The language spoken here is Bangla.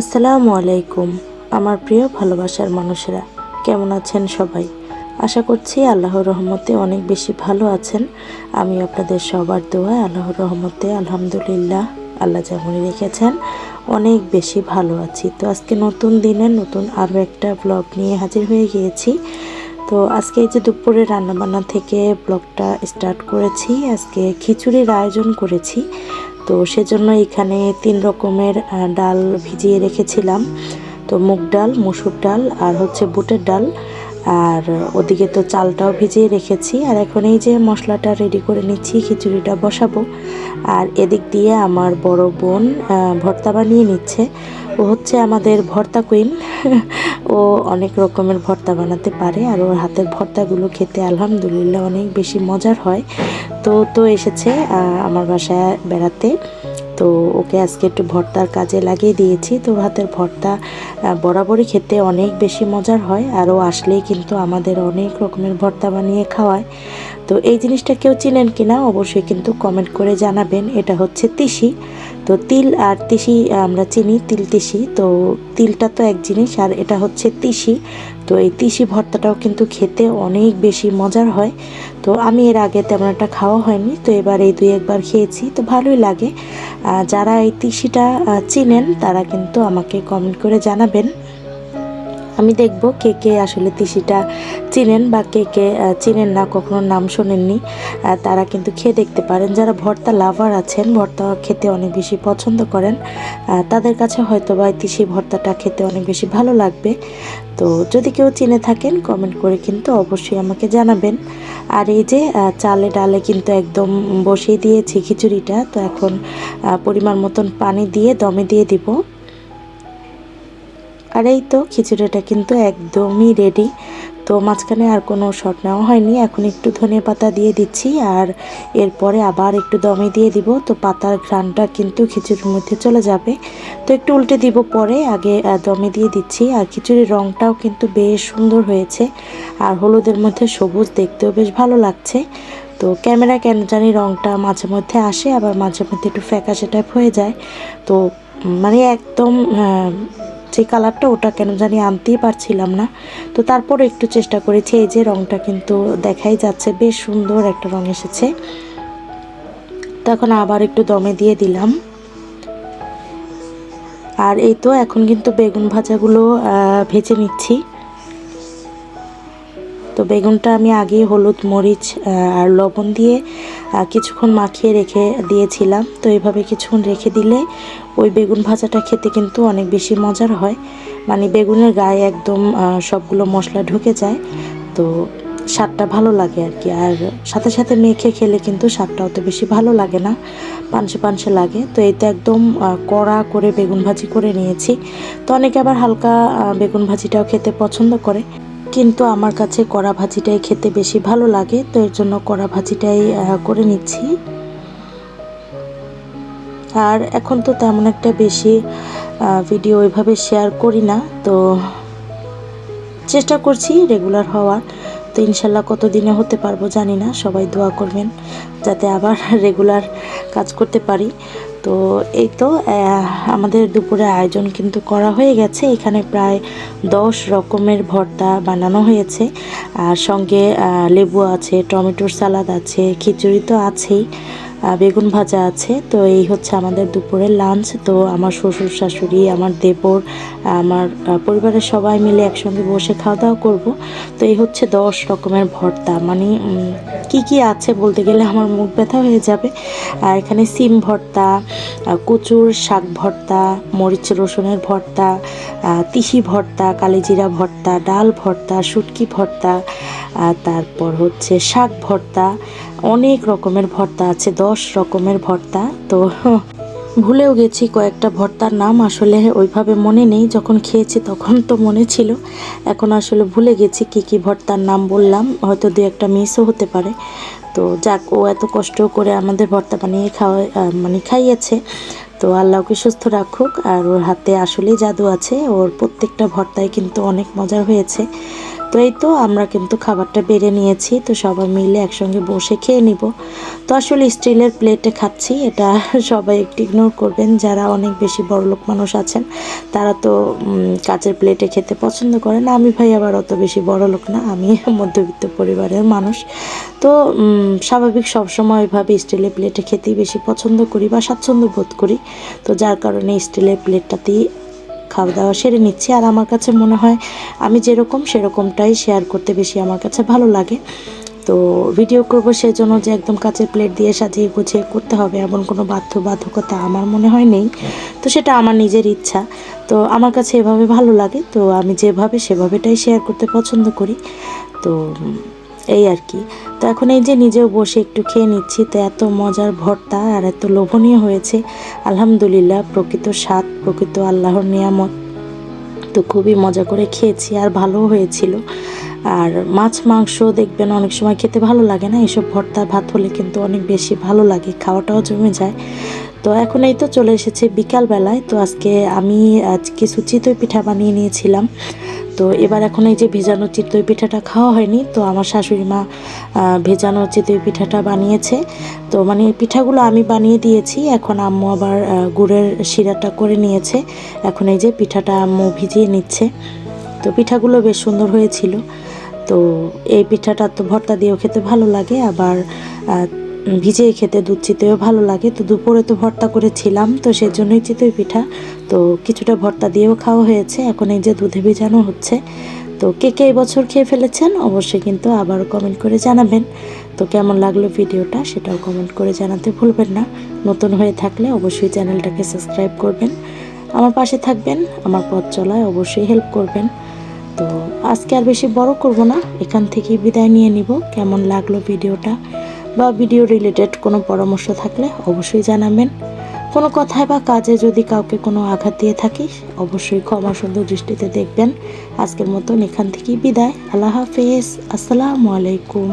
আসসালামু আলাইকুম, আমার প্রিয় ভালোবাসার মানুষেরা, কেমন আছেন সবাই? আশা করছি আল্লাহর রহমতে অনেক বেশি ভালো আছেন। আমি আপনাদের সবার দোয়ায় আল্লাহর রহমতে আলহামদুলিল্লাহ, আল্লাহ যেমনই রেখেছেন, অনেক বেশি ভালো আছি। তো আজকে নতুন দিনে নতুন আরও একটা ব্লগ নিয়ে হাজির হয়ে গিয়েছি। তো আজকে এই যে দুপুরে রান্নাবান্না থেকে ব্লগটা স্টার্ট করেছি, আজকে খিচুড়ির আয়োজন করেছি। তো সেজন্য এখানে তিন রকমের ডাল ভিজিয়ে রেখেছিলাম। তো মুগ ডাল, মুসুর ডাল আর হচ্ছে বুটের ডাল। আর ওদিকে তো চালটাও ভিজিয়ে রেখেছি। আর এখন এই যে মশলাটা রেডি করে নিচ্ছি, খিচুড়িটা বসাবো। আর এদিক দিয়ে আমার বড় বোন ভর্তা বানিয়ে নিচ্ছে। ও হচ্ছে আমাদের ভর্তা কুইন ও অনেক রকমের ভর্তা বানাতে পারে আর ওর হাতের ভর্তাগুলো খেতে আলহামদুলিল্লাহ অনেক বেশি মজার হয়। তো তো এসেছে আমার বাসায় বেড়াতে। তো ওকে আজকে একটু ভর্তার কাজে লাগিয়ে দিয়েছি। তো হাতের ভর্তা বরাবরই খেতে অনেক বেশি মজার হয় আর ও আসলেই কিন্তু আমাদের অনেক রকমের ভর্তা বানিয়ে খাওয়ায়। তো এই জিনিসটা কেউ চিনেন কিনা অবশ্যই কিন্তু কমেন্ট করে জানাবেন। এটা হচ্ছে তিসি। তো তিল আর তিসি, আমরা চিনি তিল তিসি। তো তিলটা তো এক জিনিস, আর এটা হচ্ছে তিসি। তো এই তিসি ভর্তাটাও কিন্তু খেতে অনেক বেশি মজার হয়। তো আমি এর আগে তেমন একটা খাওয়া হয়নি, তো এবার এই দুই একবার খেয়েছি, তো ভালোই লাগে। যারা এই তিসিটা চিনেন, তারা কিন্তু আমাকে কমেন্ট করে জানাবেন। আমি দেখব কে কে আসলে তিসিটা চিনেন বা কে কে চিনেন না, কখনো নাম শোনেননি। তারা কিন্তু খেয়ে দেখতে পারেন। যারা ভর্তা লাভার আছেন, ভর্তা খেতে অনেক বেশি পছন্দ করেন তাদের কাছে হয়তো বা তিসি ভর্তাটা খেতে অনেক বেশি ভালো লাগবে। তো যদি কেউ চিনে থাকেন কমেন্ট করে কিন্তু অবশ্যই আমাকে জানাবেন। আর এই যে চালে ডালে কিন্তু একদম বসিয়ে দিয়েছি খিচুড়িটা, তো এখন পরিমাণ মতন পানি দিয়ে দমে দিয়ে দিব। আর এই তো খিচুড়িটা কিন্তু একদমই রেডি তো মাঝখানে আর কোনো শট নেওয়া হয়নি। এখন একটু ধনে পাতা দিয়ে দিচ্ছি আর এরপরে আবার একটু দমে দিয়ে দিব। তো পাতার ঘ্রাণটা কিন্তু খিচুড়ির মধ্যে চলে যাবে। তো একটু উল্টে দিব পরে। আগে দমে দিয়ে দিচ্ছি। আর খিচুড়ির রঙটাও কিন্তু বেশ সুন্দর হয়েছে। আর হলুদের মধ্যে সবুজ দেখতেও বেশ ভালো লাগছে। তো ক্যামেরা কেন জানি রঙটা মাঝে মধ্যে আসে, আবার মাঝে মধ্যে একটু ফ্যাকাশে টাইপ হয়ে যায়। তো মানে একদম যে কালারটা ওটা কেন জানি আনতেই পারছিলাম না। তো তারপর একটু চেষ্টা করেছি, এই যে রংটা কিন্তু দেখাই যাচ্ছে, বেশ সুন্দর একটা রং এসেছে। তো এখন আবার একটু দমে দিয়ে দিলাম। আর এই তো এখন কিন্তু বেগুন ভাজাগুলো ভেজে নিচ্ছি। তো বেগুনটা আমি আগে হলুদ মরিচ আর লবণ দিয়ে কিছুক্ষণ মাখিয়ে রেখে দিয়েছিলাম। তো এভাবে কিছুক্ষণ রেখে দিলে ওই বেগুন ভাজাটা খেতে কিন্তু অনেক বেশি মজার হয়। মানে বেগুনের গায়ে একদম সবগুলো মশলা ঢুকে যায়। তো স্বাদটা ভালো লাগে আর কি। আর সাথে সাথে মেখে খেলে কিন্তু স্বাদটা অত বেশি ভালো লাগে না, পানসে পানসে লাগে। তো এই তো একদম কড়া করে বেগুন ভাজি করে নিয়েছি। তো অনেকে আবার হালকা বেগুন ভাজিটাও খেতে পছন্দ করে। কিন্তু আমার কাছে কড়া ভাজিটাই খেতে বেশি ভালো লাগে, তো এর জন্য কড়া ভাজিটাই করে নিচ্ছি। আর এখন তো তেমন একটা বেশি ভিডিও ওইভাবে শেয়ার করি না, তো চেষ্টা করছি রেগুলার হওয়ার। তো ইনশাল্লাহ কত দিনে হতে পারব জানি না, সবাই দোয়া করবেন, যাতে আবার রেগুলার কাজ করতে পারি। তো এই তো আমাদের দুপুরে আয়োজন কিন্তু করা হয়ে গেছে। এখানে প্রায় দশ রকমের ভর্তা বানানো হয়েছে। আর সঙ্গে লেবু আছে, টমেটোর সালাদ আছে, খিচুড়ি তো আছেই। বেগুন ভাজা আছে। তো এই হচ্ছে আমাদের দুপুরের লাঞ্চ তো আমার শ্বশুর, শাশুড়ি, আমার দেবর, আমার পরিবারের সবাই মিলে একসঙ্গে বসে খাওয়া দাওয়া করব। তো এই হচ্ছে দশ রকমের ভর্তা। মানে কি কি আছে বলতে গেলে আমার মুখ ব্যথা হয়ে যাবে। আর এখানে সিম ভর্তা কচুর শাক ভর্তা, মরিচ রসুনের ভর্তা তিসি ভর্তা, কালিজিরা ভর্তা, ডাল ভর্তা, শুটকি ভর্তা তারপর হচ্ছে শাক ভর্তা অনেক রকমের ভর্তা আছে, দশ রকমের ভর্তা। তো ভুলেও গেছি কয়েকটা ভর্তার নাম। আসলে ওইভাবে মনে নেই, যখন খেয়েছি তখন তো মনে ছিল। এখন আসলে ভুলে গেছি কি কি ভর্তার নাম বললাম। হয়তো দু একটা মিসও হতে পারে। তো যাক, ও এত কষ্ট করে আমাদের ভর্তা বানিয়ে খাওয়া মানে খাইয়েছে। তো আল্লাহকে সুস্থ রাখুক। আর ওর হাতে আসলেই জাদু আছে। ওর প্রত্যেকটা ভর্তায় কিন্তু অনেক মজার হয়েছে। তো এই তো আমরা কিন্তু খাবারটা বেড়ে নিয়েছি, তো সবাই মিলে একসঙ্গে বসে খেয়ে নিব। তো আসলে স্টিলের প্লেটে খাচ্ছি, এটা সবাই একটু ইগনোর করবেন। যারা অনেক বেশি বড়লোক মানুষ আছেন, তারা তো কাচের প্লেটে খেতে পছন্দ করেন। আমি ভাই আবার অত বেশি বড়লোক না, আমি মধ্যবিত্ত পরিবারের মানুষ। তো স্বাভাবিক সবসময় ওইভাবে স্টিলের প্লেটে খেতেই বেশি পছন্দ করি বা স্বাচ্ছন্দ্য বোধ করি। তো যার কারণে স্টিলের প্লেটটাতেই খাওয়া দাওয়া সেরে নিচ্ছি। আর আমার কাছে মনে হয় আমি যেরকম সেরকমটাই শেয়ার করতে বেশি আমার কাছে ভালো লাগে। তো ভিডিও করব সেজন্য যে একদম কাচের প্লেট দিয়ে সাজিয়ে গুছিয়ে করতে হবে এমন কোনো বাধ্যবাধকতা আমার মনে হয় নেই। তো সেটা আমার নিজের ইচ্ছা। তো আমার কাছে এভাবে ভালো লাগে। তো আমি যেভাবে সেভাবেটাই শেয়ার করতে পছন্দ করি। তো এই আর কি। তো এখন এই যে নিজেও বসে একটু খেয়ে নিচ্ছি, তো এত মজার ভর্তা আর এত লোভনীয় হয়েছে। আলহামদুলিল্লাহ, প্রকৃত স্বাদ, প্রকৃত আল্লাহর নিয়ামত। তো খুবই মজা করে খেয়েছি আর ভালো হয়েছিল। আর মাছ, মাংস দেখবেন অনেক সময় খেতে ভালো লাগে না, এসব ভর্তা, ভাত হলে কিন্তু অনেক বেশি ভালো লাগে, খাওয়াটাও জমে যায়। তো এখন এই তো চলে এসেছে বিকালবেলায়, তো আজকে আমি, আজ কিছু পিঠা বানিয়ে নিয়েছিলাম। তো এবার এখন এই যে ভেজানো চিতই পিঠাটা খাওয়া হয়নি, তো আমার শাশুড়ি মা ভেজানো চিতই পিঠাটা বানিয়েছে। তো মানে পিঠাগুলো আমি বানিয়ে দিয়েছি, এখন আম্মু আবার গুড়ের শিরাটা করে নিয়েছে। এখন এই যে পিঠাটা আম্মু ভিজিয়ে নিচ্ছে। তো পিঠাগুলো বেশ সুন্দর হয়েছিল। তো এই পিঠাটা তো ভর্তা দিয়েও খেতে ভালো লাগে, আবার ভিজিয়ে খেতে দুধ চিতেও ভালো লাগে। তো দুপুরে তো ভর্তা করেছিলাম, তো সেজন্যই চিতই পিঠা। তো কিছুটা ভর্তা দিয়েও খাওয়া হয়েছে, এখন এই যে দুধে ভেজানো হচ্ছে। তো কে কে বছর খেয়ে ফেলেছেন অবশ্যই কিন্তু আবার কমেন্ট করে জানাবেন। তো কেমন লাগল ভিডিওটা সেটাও কমেন্ট করে জানাতে ভুলবেন না। নতুন হয়ে থাকলে অবশ্যই চ্যানেলটাকে সাবস্ক্রাইব করবেন। আমার পাশে থাকবেন, আমার পথ চলায় অবশ্যই হেল্প করবেন। তো আজকে আর বেশি বড় করব না, এখান থেকেই বিদায় নিয়ে নিব। কেমন লাগল ভিডিওটা? বা ভিডিও রিলেটেড কোনো পরামর্শ থাকলে অবশ্যই জানাবেন। কোনো কথায় বা কাজে যদি কাউকে কোনো আঘাত দিয়ে থাকি অবশ্যই ক্ষমা সুন্দর দৃষ্টিতে দেখবেন। আজকের মতন এখান থেকেই বিদায়। আল্লাহ হাফেজ। আসসালামু আলাইকুম।